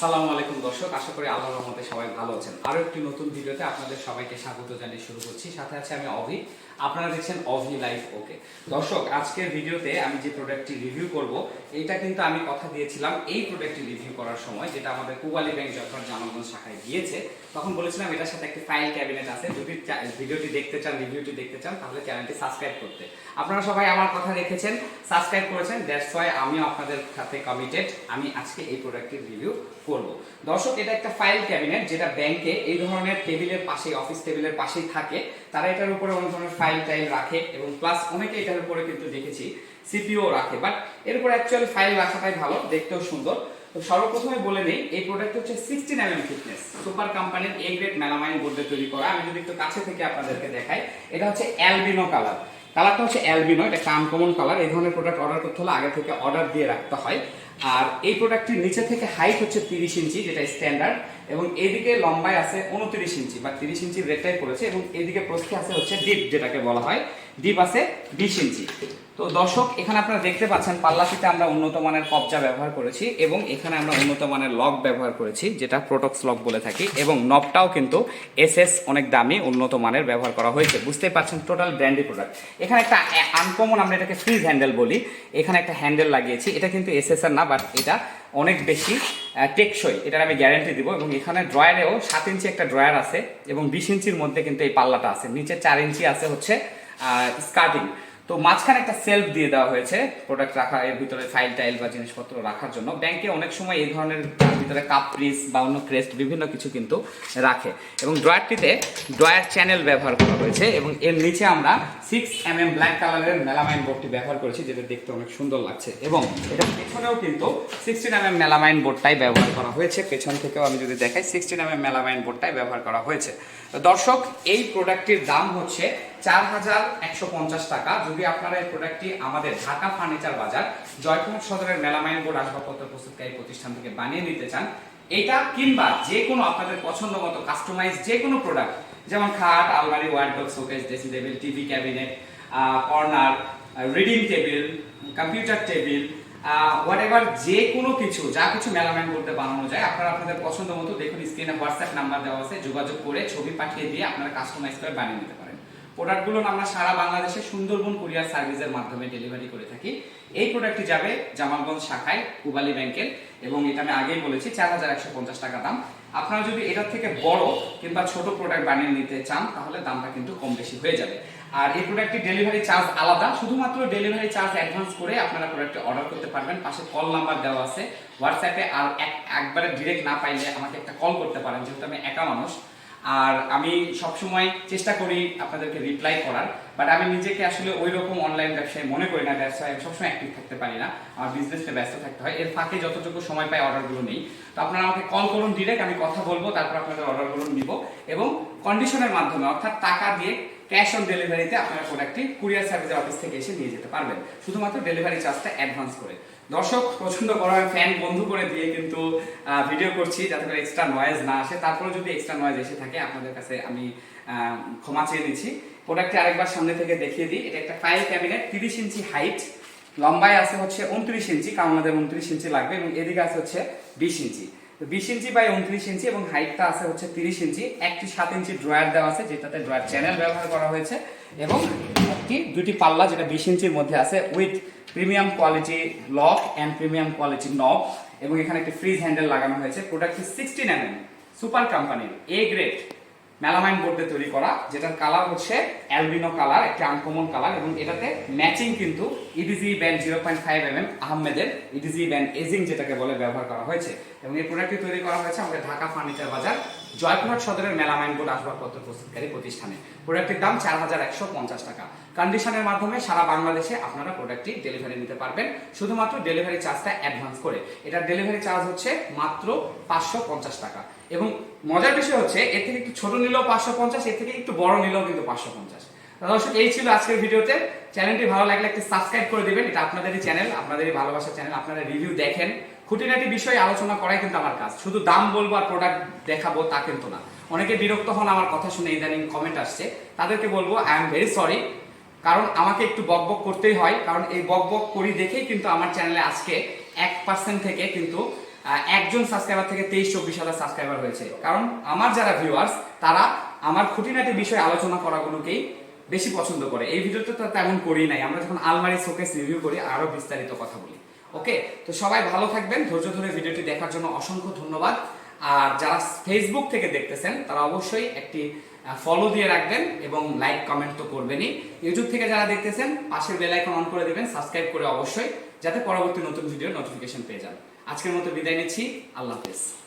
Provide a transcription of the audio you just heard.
আসসালামু আলাইকুম দর্শক, আশা করি আল্লাহর রহমতে সবাই ভালো আছেন। আরও একটি নতুন ভিডিওতে আপনাদের সবাইকে স্বাগত জানিয়ে শুরু করছি। সাথে আছে আমি অভি। আপনারা দেখছেন অভি লাইফ, ওকে। দর্শক, আজকের ভিডিওতে আমি যে প্রোডাক্টটি রিভিউ করব, এটা কিন্তু আমি কথা দিয়েছিলাম এই প্রোডাক্টটি রিভিউ করার সময়, যেটা আমাদের কুবালি ব্যাংক যখন জামালগঞ্জ শাখায় গিয়েছে, তখন বলেছিলাম এটার সাথে একটি ফাইল ক্যাবিনেট আছে। যদি ভিডিওটি দেখতে চান রিভিউটি দেখতে চান, তাহলে চ্যানেলটি সাবস্ক্রাইব করতে। আপনারা সবাই আমার কথা রেখেছেন সাবস্ক্রাইব করেছেন দ্যাটস ওয়াই আমিও আপনাদের সাথে কমিটেড আমি আজকে এই প্রোডাক্টের রিভিউ করব। দর্শক, এটা একটা ফাইল ক্যাবিনেট যেটা ব্যাংকে এই ধরনের টেবিলের পাশেই অফিস টেবিলের পাশেই থাকে। তারা এটার উপরে অনেক ধরনের ফাইল টাইল রাখে এবং প্লাস অনেকে এটার উপরে কিন্তু দেখেছি সিপিও রাখে। বাট এর উপরে অ্যাকচুয়ালি ফাইল রাখাটাই ভালো, দেখতেও সুন্দর। তো সর্বপ্রথমে বলে নেই, এই প্রোডাক্ট হচ্ছে sixteen M M fitness super কোম্পানির এ গ্রেড মেলামাইন বোর্ডে তৈরি করা। আমি যদি একটু কাছে থেকে আপনাদেরকে দেখাই, এটা হচ্ছে অ্যালবিনো কালার কালারটা হচ্ছে অ্যালবিনো এটা একটা আনকমন কালার এই ধরনের প্রোডাক্ট অর্ডার করতে হলে আগে থেকে অর্ডার দিয়ে রাখতে হয়। আর এই প্রোডাক্টটির নিচে থেকে হাইট হচ্ছে তিরিশ ইঞ্চি, যেটা স্ট্যান্ডার্ড এবং এদিকে লম্বায় আছে উনত্রিশ ইঞ্চি বা তিরিশ ইঞ্চি রেটটাই পড়েছে, এবং এদিকে প্রস্থে আছে হচ্ছে ডিপ যেটাকে বলা হয়। ডিপ আছে বিশ ইঞ্চি। তো দর্শক, এখানে আপনারা দেখতে পাচ্ছেন পাল্লাটিতে আমরা উন্নত মানের কবজা ব্যবহার করেছি এবং এখানে আমরা উন্নত মানের লক ব্যবহার করেছি, যেটা প্রোটক্স লক বলে থাকি এবং নবটাও কিন্তু এসএস অনেক দামি, উন্নত মানের ব্যবহার করা হয়েছে। বুঝতেই পারছেন টোটাল ব্র্যান্ডি প্রোডাক্ট এখানে একটা আনকমন আমরা এটাকে ফ্রিজ হ্যান্ডেল বলি। এখানে একটা হ্যান্ডেল লাগিয়েছি। এটা কিন্তু এসএস এর না বাট এটা অনেক বেশি টেকসই। এটার আমি গ্যারান্টি দিব এবং এখানে ড্রয়ারেও সাত ইঞ্চি একটা ড্রয়ার আছে এবং বিশ ইঞ্চির মধ্যে কিন্তু এই পাল্লাটা আছে। নিচে চার ইঞ্চি আছে হচ্ছে uh, discarding. তো মাঝখানে একটা সেলফ দিয়ে দেওয়া হয়েছে প্রোডাক্ট রাখা, এর ভিতরে ফাইল টাইল বা জিনিসপত্র রাখার জন্য। ব্যাংকে অনেক সময় এই ধরনের ভিতরে কাপ প্রিস বা অন্য ক্রেস্ট বিভিন্ন কিছু কিন্তু রাখে। এবং ড্রয়ারটিতে ড্রয়ার চ্যানেল ব্যবহার করা হয়েছে এবং এর নিচে আমরা সিক্স এম এম ব্ল্যাক কালারের মেলামাইন বোর্ডটি ব্যবহার করেছি, যেটা দেখতে অনেক সুন্দর লাগছে। এবং এটা পেছনেও কিন্তু সিক্সটিন এম এম মেলামাইন বোর্ডটাই ব্যবহার করা হয়েছে। পেছন থেকেও আমি যদি দেখাই সিক্সটিন এম এম মেলামাইন বোর্ডটাই ব্যবহার করা হয়েছে। দর্শক, এই প্রোডাক্টটির দাম হচ্ছে চার হাজার একশো পঞ্চাশ টাকা। যদি আপনারা এই প্রোডাক্টটি আমাদের ঢাকা ফার্নিচার বাজার জয়পুর সদরের মেলামাইন বোর্ড আসবাবপত্র প্রস্তুতকারী প্রতিষ্ঠান থেকে বানিয়ে নিতে চান। এটা কিংবা যে কোনো আপনাদের পছন্দ মতো কাস্টমাইজ যে কোনো প্রোডাক্ট যেমন খাট, আলমারি wardrobe showcase dressing table TV cabinet corner reading table computer table whatever যে কোনো কিছু, যা কিছু মেলামাইন করতে বানানো যায়, আপনারা আপনাদের পছন্দ মতো দেখুন স্ক্রিনে হোয়াটসঅ্যাপ নাম্বার দেওয়া আছে, যোগাযোগ করে ছবি পাঠিয়ে দিয়ে আপনারা কাস্টমাইজ করে বানিয়ে নিতে পারেন। প্রোডাক্টগুলো আমরা সারা বাংলাদেশে সুন্দরবন কুরিয়ার সার্ভিসের মাধ্যমে ডেলিভারি করে থাকি। এই প্রোডাক্টটি যাবে জামালগঞ্জ শাখায় কুবালি ব্যাংকের এবং এটা আমি আগেই বলেছি, চার হাজার একশো পঞ্চাশ টাকা দাম। আপনারা যদি এটার থেকে বড় কিংবা ছোট প্রোডাক্ট বানিয়ে নিতে চান, তাহলে দামটা কিন্তু কম বেশি হয়ে যাবে। আর এই প্রোডাক্টটি ডেলিভারি চার্জ আলাদা, শুধুমাত্র ডেলিভারি চার্জ অ্যাডভান্স করে আপনারা প্রোডাক্টটি অর্ডার করতে পারবেন। পাশে কল নাম্বার দেওয়া আছে। হোয়াটসঅ্যাপে আর এক- একবারে ডিরেক্ট না পাইলে আমাকে একটা কল করতে পারেন, যেহেতু আমি একা মানুষ। আর আমি সবসময় চেষ্টা করি আপনাদেরকে রিপ্লাই করার বাট আমি নিজেকে আসলে ওই রকম অনলাইন ব্যবসায় মনে করি না ব্যবসায় আমি সবসময় অ্যাক্টিভ থাকতে পারি না, আমার বিজনেসে ব্যস্ত থাকতে হয়, এর ফাঁকে যতটুকু সময় পাই অর্ডারগুলো নেই। তো আপনারা আমাকে কল করুন ডিরেক্ট আমি কথা বলব, তারপর আপনাদের অর্ডারগুলো নিব, এবং কন্ডিশনের মাধ্যমে, অর্থাৎ টাকা দিয়ে ক্যাশ অন ডেলিভারিতে আপনারা প্রোডাক্টটি কুরিয়ার সার্ভিসের অফিস থেকে এসে নিয়ে যেতে পারবেন। শুধুমাত্র ডেলিভারি চার্জটা অ্যাডভান্স করে। দর্শক পছন্দ করার ফ্যান বন্ধ করে দিয়ে কিন্তু ভিডিও করছি যাতে করে এক্সট্রা নয়েজ না আসে। তারপরে যদি এক্সট্রা নয়েজ এসে থাকে, আপনাদের কাছে আমি ক্ষমা চেয়ে নিচ্ছি। প্রোডাক্টটি আরেকবার সামনে থেকে দেখিয়ে দিই। এটা একটা ফাইল ক্যাবিনেট তিরিশ ইঞ্চি হাইট লম্বায় আছে হচ্ছে উনত্রিশ ইঞ্চি কারণ আমাদের উনত্রিশ ইঞ্চি লাগবে এবং এদিকে আছে হচ্ছে বিশ ইঞ্চি। বিশ ইঞ্চি বাই উনত্রিশ ইঞ্চি এবং হাইটটা আছে হচ্ছে তিরিশ ইঞ্চি। একটি সাত ইঞ্চি ড্রয়ার দেওয়া আছে, যেটাতে ড্রয়ার চ্যানেল ব্যবহার করা হয়েছে এবং একটি দুটি পাল্লা যেটা বিশ ইঞ্চির মধ্যে আছে with premium quality lock and premium quality knob এবং এখানে একটি ফ্রিজ হ্যান্ডেল লাগানো হয়েছে। প্রোডাক্টটি সিক্সটিন এম এম সুপার কোম্পানির এ গ্রেড মেলামাইন বোর্ডে তৈরি করা, যেটার কালার হচ্ছে অ্যালবিনো কালার একটি আনকমন কালার এবং এটাতে ম্যাচিং কিন্তু EDG band zero point five M M আহমেদের ইডিজি ব্যান্ড এজিং যেটাকে বলে ব্যবহার করা হয়েছে। এবং এই প্রোডাক্টটি তৈরি করা হয়েছে আমাদের ঢাকা ফার্নিচার বাজার জয়পুরহাট সদরের মেলামাইন বোর্ড আসবাবপত্র প্রস্তুতকারী প্রতিষ্ঠানে। প্রোডাক্টের দাম চার হাজার একশো পঞ্চাশ টাকা। কন্ডিশনের মাধ্যমে সারা বাংলাদেশে আপনারা প্রোডাক্টটি ডেলিভারি নিতে পারবেন। শুধুমাত্র ডেলিভারি চার্জটা অ্যাডভান্স করে। এটার ডেলিভারি চার্জ হচ্ছে মাত্র পাঁচশো পঞ্চাশ টাকা। এবং মজার বিষয় হচ্ছে, এর থেকে একটু ছোট নিলেও পাঁচশো পঞ্চাশ, এর থেকে একটু বড় নিলেও কিন্তু পাঁচশো পঞ্চাশ। দর্শক, এই ছিল আজকের ভিডিওতে। চ্যানেলটি ভালো লাগলে একটি সাবস্ক্রাইব করে দিবেন। এটা আপনাদেরই চ্যানেল আপনাদেরই ভালোবাসার চ্যানেল আপনারা রিভিউ দেখেন। খুঁটিনাটি বিষয়ে আলোচনা করাই কিন্তু আমার কাজ। শুধু দাম বলব আর প্রোডাক্ট দেখাবো তা কিন্তু না। অনেকে বিরক্ত হন আমার কথা শুনে ইদানিং কমেন্ট আসছে। তাদেরকে বলব আই এম ভেরি সরি কারণ আমাকে একটু বকবক করতেই হয়। কারণ এই বকবক করি দেখেই কিন্তু আমার চ্যানেলে আজকে এক পার্সেন্ট থেকে কিন্তু একজন সাবস্ক্রাইবার থেকে তেইশ চব্বিশ হাজার সাবস্ক্রাইবার হয়েছে। কারণ আমার যারা ভিউয়ার্স তারা আমার খুঁটিনাটি বিষয়ে আলোচনা করাগুলোকেই বেশি পছন্দ করে। এই ভিডিওতে তো তেমন করি নাই। আমরা যখন আলমারি শোকেস রিভিউ করি, আরও বিস্তারিত কথা বলি। ওকে তো সবাই ভালো থাকবেন। ধৈর্য ধরে ভিডিওটি দেখার জন্য অসংখ্য ধন্যবাদ। আর যারা ফেসবুক থেকে দেখতেছেন, তারা অবশ্যই একটি ফলো দিয়ে রাখবেন এবং লাইক কমেন্ট তো করবেনই। ইউটিউব থেকে যারা দেখতেছেন, পাশের বেল আইকন অন করে দেবেন সাবস্ক্রাইব করে অবশ্যই, যাতে পরবর্তী নতুন ভিডিও নোটিফিকেশন পেয়ে যান। আজকের মতো বিদায় নিচ্ছি। আল্লাহ হাফেজ।